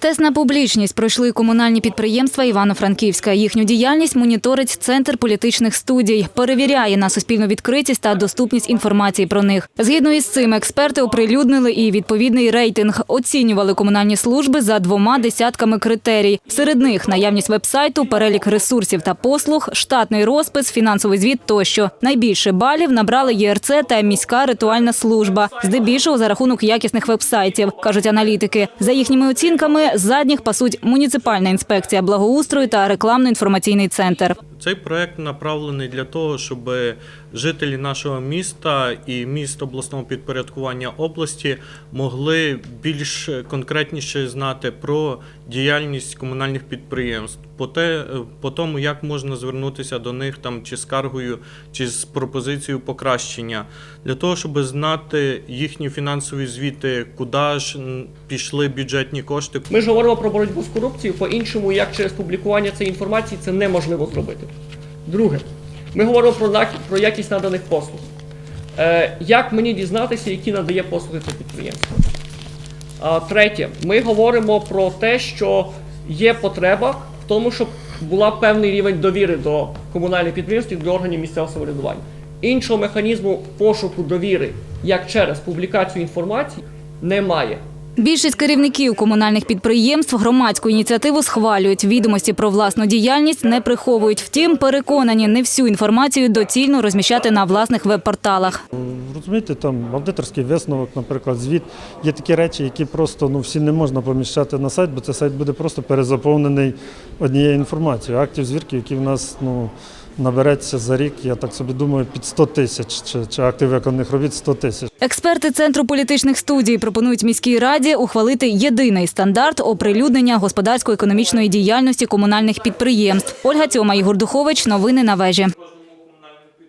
Тест на публічність пройшли комунальні підприємства Івано-Франківська. Їхню діяльність моніторить Центр політичних студій, перевіряє на суспільну відкритість та доступність інформації про них. Згідно із цим, експерти оприлюднили і відповідний рейтинг. Оцінювали комунальні служби за двома десятками критерій. Серед них наявність вебсайту, перелік ресурсів та послуг, штатний розпис, фінансовий звіт тощо. Найбільше балів набрали ЄРЦ та міська ритуальна служба, здебільшого за рахунок якісних вебсайтів, кажуть аналітики. За їхніми оцінками, задніх пасуть муніципальна інспекція благоустрою та рекламно-інформаційний центр. Цей проект направлений для того, щоб жителі нашого міста і міст обласного підпорядкування області могли більш конкретніше знати про діяльність комунальних підприємств, по, те, по тому, як можна звернутися до них там чи скаргою, чи з пропозицією покращення, для того, щоб знати їхні фінансові звіти, куди ж пішли бюджетні кошти, Ми ж говоримо про боротьбу з корупцією, по-іншому, як через публікування цієї інформації, це неможливо зробити. Друге, ми говоримо про, про якість наданих послуг. Е, як мені дізнатися, які надає послуги це підприємство? Третє, ми говоримо про те, що є потреба в тому, щоб була певний рівень довіри до комунальних підприємств і до органів місцевого самоврядування. Іншого механізму пошуку довіри, як через публікацію інформації, немає. Більшість керівників комунальних підприємств громадську ініціативу схвалюють. Відомості про власну діяльність не приховують. Втім, переконані не всю інформацію доцільно розміщати на власних веб-порталах. Розумієте, там аудиторський висновок, наприклад, звіт. Є такі речі, які просто ну, всі не можна поміщати на сайт, бо цей сайт буде просто перезаповнений однією інформацією. Актів звірків, які в нас ну, набереться за рік, я так собі думаю, під 100 тисяч, чи, чи актив виконаних робіт 100 тисяч. Експерти Центру політичних студій пропонують міській раді ухвалити єдиний стандарт оприлюднення господарсько-економічної діяльності комунальних підприємств. Ольга Цьома, Ігор Духович. Новини на вежі.